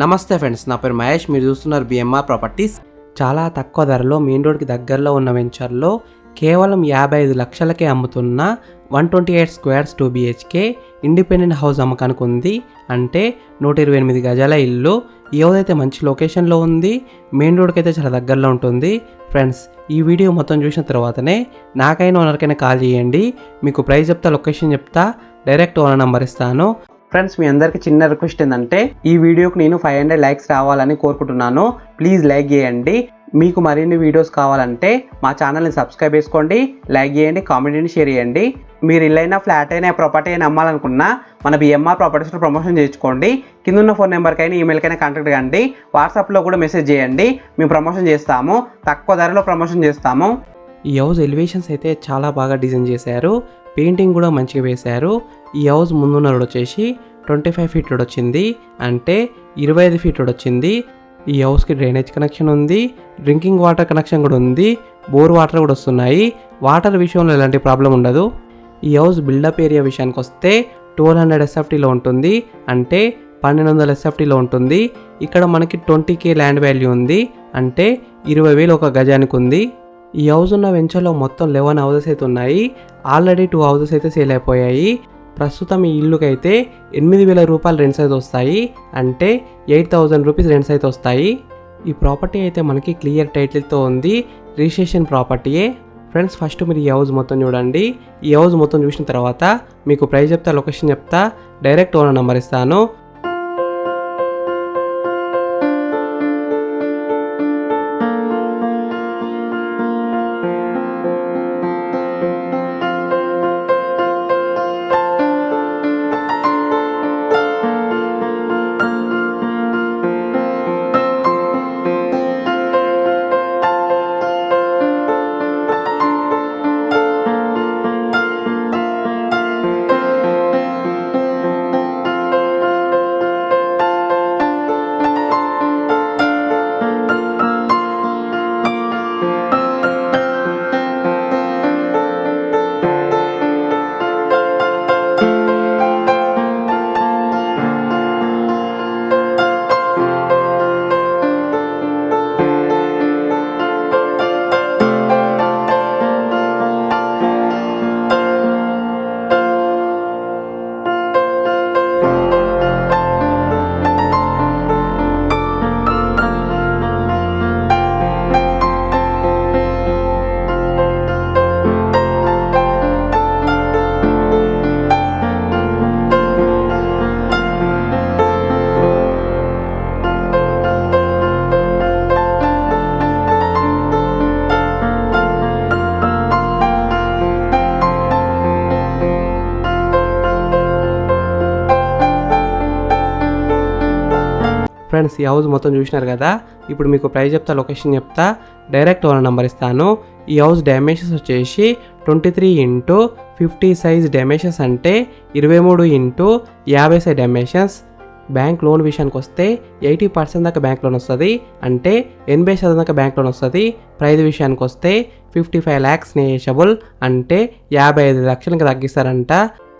నమస్తే ఫ్రెండ్స్ నా పేరు మహేష్. మీరు చూస్తున్నారు బిఎంఆర్ ప్రాపర్టీస్ చాలా తక్కువ ధరలో మెయిన్ రోడ్కి దగ్గరలో ఉన్న వెంచర్లో కేవలం యాభై ఐదు లక్షలకే అమ్ముతున్న one twenty eight squares two BHK independent house అమ్మకానికి ఉంది. అంటే నూట ఇరవై ఎనిమిది గజాల ఇల్లు. ఏదైతే మంచి లొకేషన్లో ఉంది మెయిన్ రోడ్కి అయితే చాలా దగ్గరలో ఉంటుంది. ఫ్రెండ్స్ ఈ వీడియో మొత్తం చూసిన తర్వాతనే నాకైనా ఓనర్కైనా కాల్ చేయండి. మీకు ప్రైస్ చెప్తా లొకేషన్ చెప్తా డైరెక్ట్ ఓనర్ నెంబర్ ఇస్తాను. ఫ్రెండ్స్ మీ అందరికి చిన్న రిక్వెస్ట్ ఏంటంటే ఈ వీడియోకి నేను ఫైవ్ హండ్రెడ్ లైక్స్ రావాలని కోరుకుంటున్నాను. ప్లీజ్ లైక్ చేయండి. మీకు మరిన్ని వీడియోస్ కావాలంటే మా ఛానల్ని సబ్స్క్రైబ్ చేసుకోండి లైక్ చేయండి కామెంట్ షేర్ చేయండి. మీరు ఇల్లైనా ఫ్లాట్ అయినా ప్రాపర్టీ అయినా అమ్మాలనుకున్నా మన బిఎంఆర్ ప్రాపర్టీస్లో ప్రమోషన్ చేయించుకోండి. కింద ఉన్న ఫోన్ నెంబర్కైనా ఈమెయిల్కైనా కాంటాక్ట్ కండి. వాట్సాప్లో కూడా మెసేజ్ చేయండి. మేము ప్రమోషన్ చేస్తాము. తక్కువ ధరలో ప్రమోషన్ చేస్తాము. ఈ హౌస్ ఎలివేషన్స్ అయితే చాలా బాగా డిజైన్ చేశారు. పెయింటింగ్ కూడా మంచిగా వేశారు. ఈ హౌస్ ముందున్న రోడ్ వచ్చేసి ట్వంటీ ఫైవ్ ఫీట్ రోడ్ వచ్చింది. అంటే ఇరవై ఐదు ఫీట్ రోడ్ వచ్చింది. ఈ హౌస్కి డ్రైనేజ్ కనెక్షన్ ఉంది. డ్రింకింగ్ వాటర్ కనెక్షన్ కూడా ఉంది. బోర్ వాటర్ కూడా వస్తున్నాయి. వాటర్ విషయంలో ఎలాంటి ప్రాబ్లం ఉండదు. ఈ హౌస్ బిల్డప్ ఏరియా విషయానికి వస్తే ట్వెల్వ్ హండ్రెడ్ ఎస్ఎఫ్టీలో ఉంటుంది. అంటే పన్నెండు వందల ఎస్ఎఫ్టీలో ఉంటుంది. ఇక్కడ మనకి ట్వంటీ కే ల్యాండ్ వాల్యూ ఉంది. అంటే ఇరవై వేలు ఒక గజానికి ఉంది. ఈ హౌస్ ఉన్న వెంచర్లో మొత్తం లెవెన్ హౌసెస్ అయితే ఉన్నాయి. ఆల్రెడీ టూ హౌసెస్ అయితే సేల్ అయిపోయాయి. ప్రస్తుతం ఈ ఇల్లుకి అయితే ఎనిమిది వేల రూపాయలు రెంట్స్ అయితే వస్తాయి. అంటే ఎయిట్ థౌజండ్ రూపీస్ రెంట్స్ అయితే వస్తాయి. ఈ ప్రాపర్టీ అయితే మనకి క్లియర్ టైటిల్తో ఉంది. రిజిస్ట్రేషన్ ప్రాపర్టీయే. ఫ్రెండ్స్ ఫస్ట్ మీరు ఈ హౌస్ మొత్తం చూడండి. ఈ హౌస్ మొత్తం చూసిన తర్వాత మీకు ప్రైస్ చెప్తా లొకేషన్ చెప్తా. డైరెక్ట్ ఓనర్ నెంబర్ ఇస్తాను. ఫ్రెండ్స్ ఈ హౌస్ మొత్తం చూసినారు కదా? ఇప్పుడు మీకు ప్రైస్ చెప్తా లొకేషన్ చెప్తా. డైరెక్ట్ ఓనర్ నెంబర్ ఇస్తాను. ఈ హౌస్ డైమెన్షన్స్ వచ్చేసి twenty three into fifty size dimensions అంటే ఇరవై మూడు ఇంటూ యాభై సైజ్ డైమెన్షన్స్ బ్యాంక్ లోన్ విషయానికి వస్తే ఎయిటీ పర్సెంట్ దాకా బ్యాంక్ లోన్ వస్తుంది. అంటే ఎనభై శాతం దాకా బ్యాంక్ లోన్ వస్తుంది. ప్రైజ్ విషయానికి వస్తే ఫిఫ్టీ ఫైవ్ ల్యాక్స్ నేషబుల్ అంటే యాభై ఐదు లక్షలకి తగ్గిస్తారంట.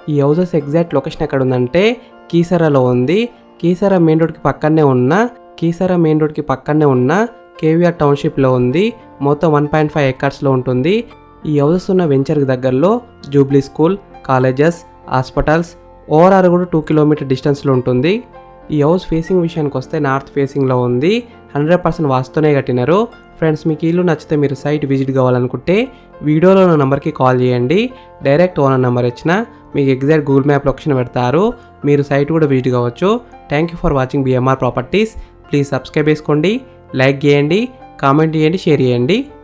ఈ హౌసెస్ ఎగ్జాక్ట్ లొకేషన్ ఎక్కడ ఉందంటే కీసరాలో ఉంది. కీసారా మెయిన్ రోడ్కి పక్కనే ఉన్న కీసారా మెయిన్ రోడ్కి పక్కనే ఉన్న కేవీఆర్ టౌన్షిప్లో ఉంది. మొత్తం వన్ పాయింట్ ఫైవ్ ఎకర్స్లో ఉంటుంది. ఈ హౌసెస్ ఉన్న వెంచర్కి దగ్గరలో jubilee school colleges hospitals overall కూడా టూ కిలోమీటర్ డిస్టెన్స్లో ఉంటుంది. ఈ హౌస్ ఫేసింగ్ విషయానికి వస్తే నార్త్ ఫేసింగ్లో ఉంది. హండ్రెడ్ పర్సెంట్ వాస్తూనే కట్టినారు. ఫ్రెండ్స్ మీకు ఇల్లు నచ్చితే మీరు సైట్ విజిట్ కావాలనుకుంటే వీడియోలో ఉన్న నెంబర్కి కాల్ చేయండి. డైరెక్ట్ ఓనర్ నెంబర్ ఇచ్చిన మీకు ఎగ్జాక్ట్ గూగుల్ మ్యాప్ లొకేషన్ పెడతారు. మీరు సైట్ కూడా విజిట్ కావచ్చు. Thank you for watching BMR properties please subscribe చేసుకోండి లైక్ చేయండి కామెంట్ చేయండి షేర్ చేయండి.